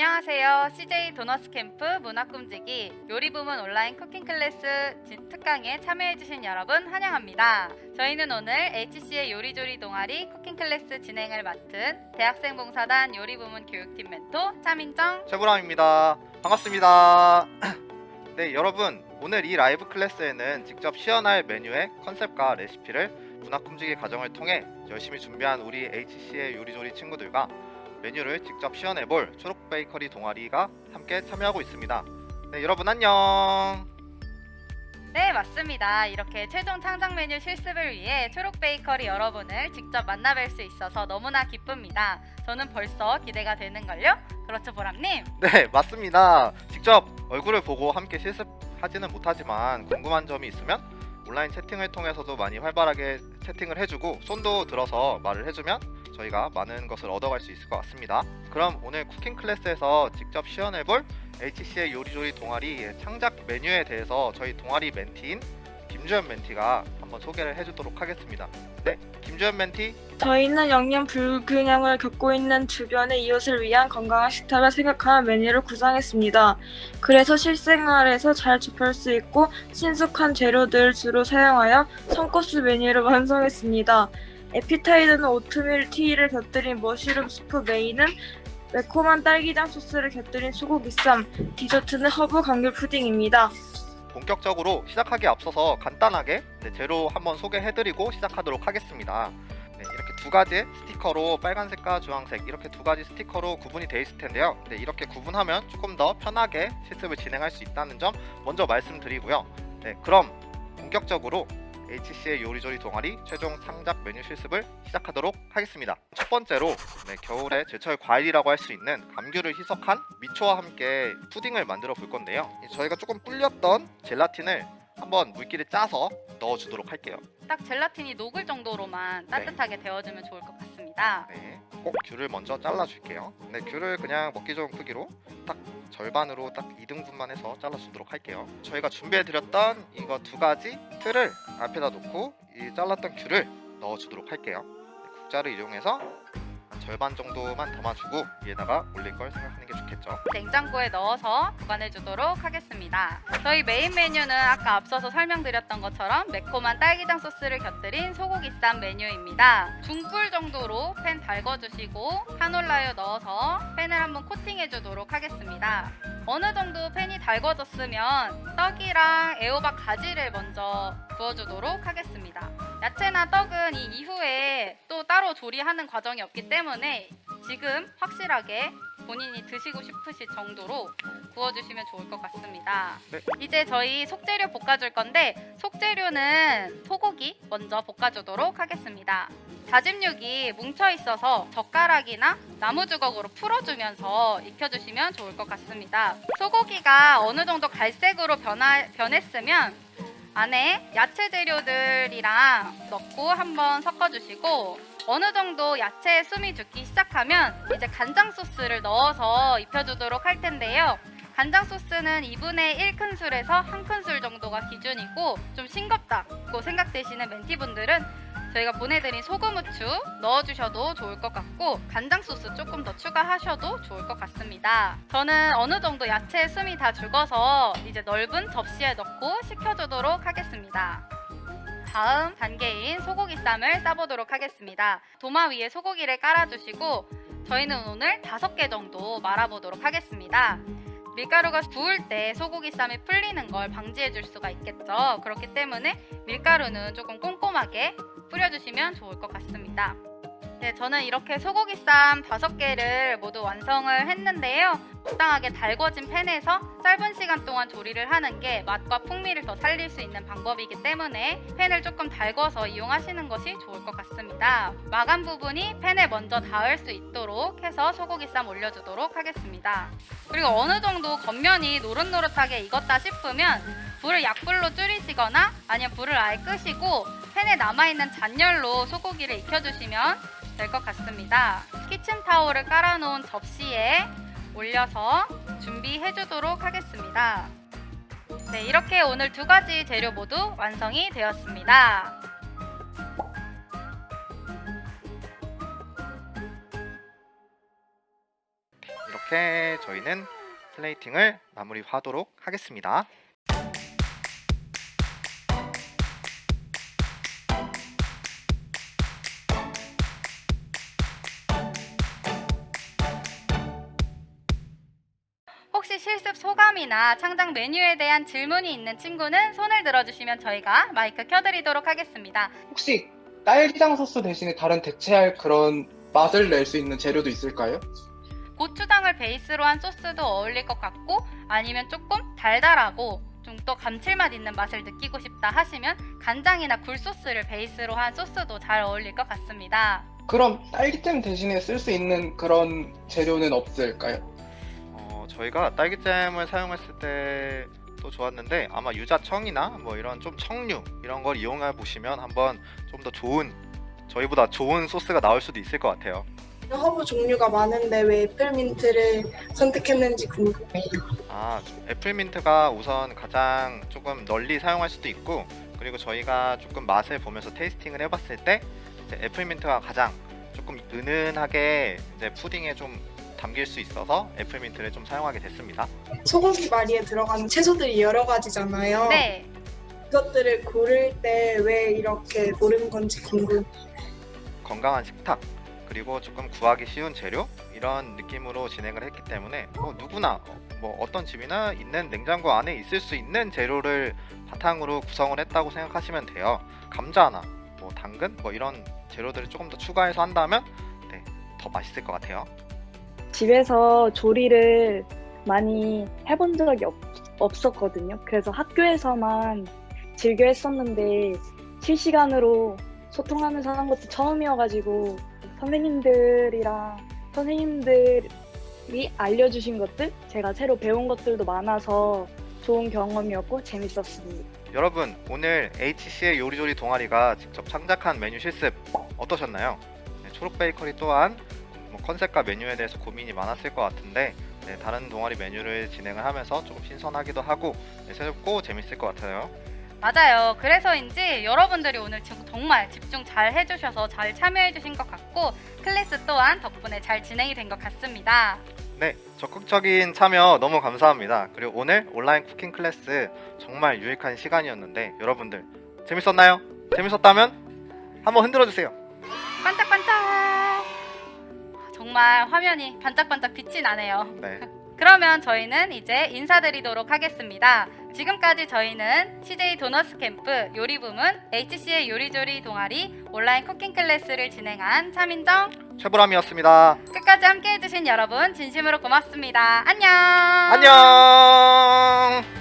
안녕하세요. CJ 도너스 캠프 문학 꿈지기 요리 부문 온라인 쿠킹 클래스 지- 특강에 참여해주신 여러분 환영합니다. 저희는 오늘 HC의 요리조리 동아리 쿠킹 클래스 진행을 맡은 대학생 봉사단 요리 부문 교육팀 멘토 차민정. 최구람입니다. 반갑습니다. 네, 여러분 오늘 이 라이브 클래스에는 직접 시연할 메뉴의 컨셉과 레시피를 문학 꿈지기 과정을 통해 열심히 준비한 우리 HC의 요리조리 친구들과 메뉴를 직접 시연해볼 초록 베이커리 동아리가 함께 참여하고 있습니다. 네, 여러분 안녕. 네, 맞습니다. 이렇게 최종 창작 메뉴 실습을 위해 초록 베이커리 여러분을 직접 만나뵐 수 있어서 너무나 기쁩니다. 저는 벌써 기대가 되는걸요? 그렇죠, 보람님? 네, 맞습니다. 직접 얼굴을 보고 함께 실습하지는 못하지만 궁금한 점이 있으면 온라인 채팅을 통해서도 많이 활발하게 채팅을 해주고 손도 들어서 말을 해주면 저희가 많은 것을 얻어갈 수 있을 것 같습니다. 그럼 오늘 쿠킹 클래스에서 직접 시연해볼 HC의 요리조리 동아리 창작 메뉴에 대해서 저희 동아리 멘티인 김주현 멘티가 한번 소개를 해주도록 하겠습니다. 네, 김주현 멘티. 저희는 영양 불균형을 겪고 있는 주변의 이웃을 위한 건강한 식탁을 생각하는 메뉴를 구상했습니다. 그래서 실생활에서 잘 접할 수 있고 친숙한 재료들을 주로 사용하여 3코스 메뉴를 완성했습니다. 에피타이저는 오트밀 티를 곁들인 머쉬룸 수프 메인은 매콤한 딸기장 소스를 곁들인 소고기쌈, 디저트는 허브 감귤 푸딩입니다. 본격적으로 시작하기 앞서서 간단하게 네, 재료 한번 소개해드리고 시작하도록 하겠습니다. 네, 이렇게 두 가지 스티커로 빨간색과 주황색 이렇게 두 가지 스티커로 구분이 되어 있을 텐데요. 네, 이렇게 구분하면 조금 더 편하게 실습을 진행할 수 있다는 점 먼저 말씀드리고요. 네, 그럼 본격적으로 HC의 요리조리 동아리 최종 창작 메뉴 실습을 시작하도록 하겠습니다. 첫 번째로 네, 겨울의 제철 과일이라고 할 수 있는 감귤을 희석한 미초와 함께 푸딩을 만들어 볼 건데요. 저희가 조금 불렸던 젤라틴을 한번 물기를 짜서 넣어주도록 할게요. 딱 젤라틴이 녹을 정도로만 따뜻하게 데워주면 좋을 것 같습니다. 네, 꼭 귤을 먼저 잘라줄게요. 네, 귤을 그냥 먹기 좋은 크기로 딱 절반으로 딱 2등분만 해서 잘라주도록 할게요. 저희가 준비해드렸던 이거 두 가지 틀을 앞에다 놓고 이 잘랐던 귤을 넣어주도록 할게요. 네, 국자를 이용해서 한 절반 정도만 담아주고 위에다가 올릴 걸 생각하는 게 좋겠죠. 냉장고에 넣어서 보관해 주도록 하겠습니다. 저희 메인 메뉴는 아까 앞서서 설명드렸던 것처럼 매콤한 딸기장 소스를 곁들인 소고기 쌈 메뉴입니다. 중불 정도로 팬 달궈주시고 카놀라유 넣어서 팬을 한번 코팅해 주도록 하겠습니다. 어느 정도 팬이 달궈졌으면 떡이랑 애호박 가지를 먼저 구워주도록 하겠습니다. 야채나 떡은 이 이후에 또 따로 조리하는 과정이 없기 때문에 지금 확실하게 본인이 드시고 싶으실 정도로 구워주시면 좋을 것 같습니다. 네. 이제 저희 속재료 볶아줄 건데 속재료는 소고기 먼저 볶아주도록 하겠습니다. 다짐 육이 뭉쳐 있어서 젓가락이나 나무 주걱으로 풀어주면서 익혀주시면 좋을 것 같습니다. 소고기가 어느 정도 갈색으로 변하, 변했으면 안에 야채 재료들이랑 넣고 한번 섞어주시고 어느 정도 야채에 숨이 죽기 시작하면 이제 간장 소스를 넣어서 입혀주도록 할 텐데요. 간장 소스는 2분의 1큰술에서 1큰술 정도가 기준이고 좀 싱겁다고 생각되시는 멘티분들은 저희가 보내드린 소금 후추 넣어주셔도 좋을 것 같고 간장 소스 조금 더 추가하셔도 좋을 것 같습니다. 저는 어느 정도 야채에 숨이 다 죽어서 이제 넓은 접시에 넣고 식혀주도록 하겠습니다. 다음 단계인 소고기 쌈을 싸보도록 하겠습니다. 도마 위에 소고기를 깔아주시고 저희는 오늘 다섯 개 정도 말아보도록 하겠습니다. 밀가루가 부을 때 소고기 쌈이 풀리는 걸 방지해 줄 수가 있겠죠. 그렇기 때문에 밀가루는 조금 꼼꼼하게 뿌려주시면 좋을 것 같습니다. 네, 저는 이렇게 소고기 쌈 다섯 개를 모두 완성을 했는데요. 적당하게 달궈진 팬에서 짧은 시간 동안 조리를 하는 게 맛과 풍미를 더 살릴 수 있는 방법이기 때문에 팬을 조금 달궈서 이용하시는 것이 좋을 것 같습니다. 마감 부분이 팬에 먼저 닿을 수 있도록 해서 소고기 쌈 올려주도록 하겠습니다. 그리고 어느 정도 겉면이 노릇노릇하게 익었다 싶으면 불을 약불로 줄이시거나 아니면 불을 아예 끄시고 팬에 남아있는 잔열로 소고기를 익혀주시면 될 것 같습니다. 키친타올을 깔아놓은 접시에 올려서 준비해 주도록 하겠습니다. 네, 이렇게 오늘 두 가지 재료 모두 완성이 되었습니다. 이렇게 저희는 플레이팅을 마무리하도록 하겠습니다. 혹시 실습 소감이나 창작 메뉴에 대한 질문이 있는 친구는 손을 들어주시면 저희가 마이크 켜드리도록 하겠습니다. 혹시 딸기장 소스 대신에 다른 대체할 그런 맛을 낼 수 있는 재료도 있을까요? 고추장을 베이스로 한 소스도 어울릴 것 같고 아니면 조금 달달하고 좀 더 감칠맛 있는 맛을 느끼고 싶다 하시면 간장이나 굴소스를 베이스로 한 소스도 잘 어울릴 것 같습니다. 그럼 딸기잼 대신에 쓸 수 있는 그런 재료는 없을까요? 어, 저희가 딸기잼을 사용했을 때도 좋았는데 아마 유자청이나 뭐 이런 좀 청류 이런 걸 이용해 보시면 한번 좀 더 좋은 저희보다 좋은 소스가 나올 수도 있을 것 같아요. 허브 종류가 많은데 왜 애플민트를 선택했는지 궁금해요. 아, 애플민트가 우선 가장 조금 널리 사용할 수도 있고 그리고 저희가 조금 맛을 보면서 테이스팅을 해봤을 때 이제 애플민트가 가장 조금 은은하게 이제 푸딩에 좀 담길 수 있어서 애플민트를 좀 사용하게 됐습니다. 소고기 마리에 들어가는 채소들이 여러 가지잖아요. 네, 이것들을 고를 때 왜 이렇게 고른 건지 궁금해요. 건강한 식탁 그리고 조금 구하기 쉬운 재료 이런 느낌으로 진행을 했기 때문에 뭐 누구나 뭐 어떤 집이나 있는 냉장고 안에 있을 수 있는 재료를 바탕으로 구성을 했다고 생각하시면 돼요. 감자나 뭐 당근 뭐 이런 재료들을 조금 더 추가해서 한다면 네, 더 맛있을 것 같아요. 집에서 조리를 많이 해본 적이 없, 없었거든요. 그래서 학교에서만 즐겨 했었는데 실시간으로 소통하면서 한 것도 처음이어가지고 선생님들이랑 선생님들이 알려주신 것들, 제가 새로 배운 것들도 많아서 좋은 경험이었고 재밌었습니다. 여러분 오늘 HC의 요리조리 동아리가 직접 창작한 메뉴 실습 어떠셨나요? 네, 초록 베이커리 또한 뭐 컨셉과 메뉴에 대해서 고민이 많았을 것 같은데 네, 다른 동아리 메뉴를 진행을 하면서 조금 신선하기도 하고 네, 새롭고 재밌을 것 같아요. 맞아요. 그래서인지 여러분들이 오늘 지금 정말 집중 잘 해주셔서 잘 참여해주신 것 같고 클래스 또한 덕분에 잘 진행이 된 것 같습니다. 네, 적극적인 참여 너무 감사합니다. 그리고 오늘 온라인 쿠킹 클래스 정말 유익한 시간이었는데 여러분들 재밌었나요? 재밌었다면 한번 흔들어 주세요. 반짝반짝! 정말 화면이 반짝반짝 빛이 나네요. 네. 그러면 저희는 이제 인사드리도록 하겠습니다. 지금까지 저희는 CJ 도너스 캠프 요리 부문 HC의 요리조리 동아리 온라인 쿠킹 클래스를 진행한 차민정 최보람이었습니다. 끝까지 함께 해주신 여러분 진심으로 고맙습니다. 안녕! 안녕.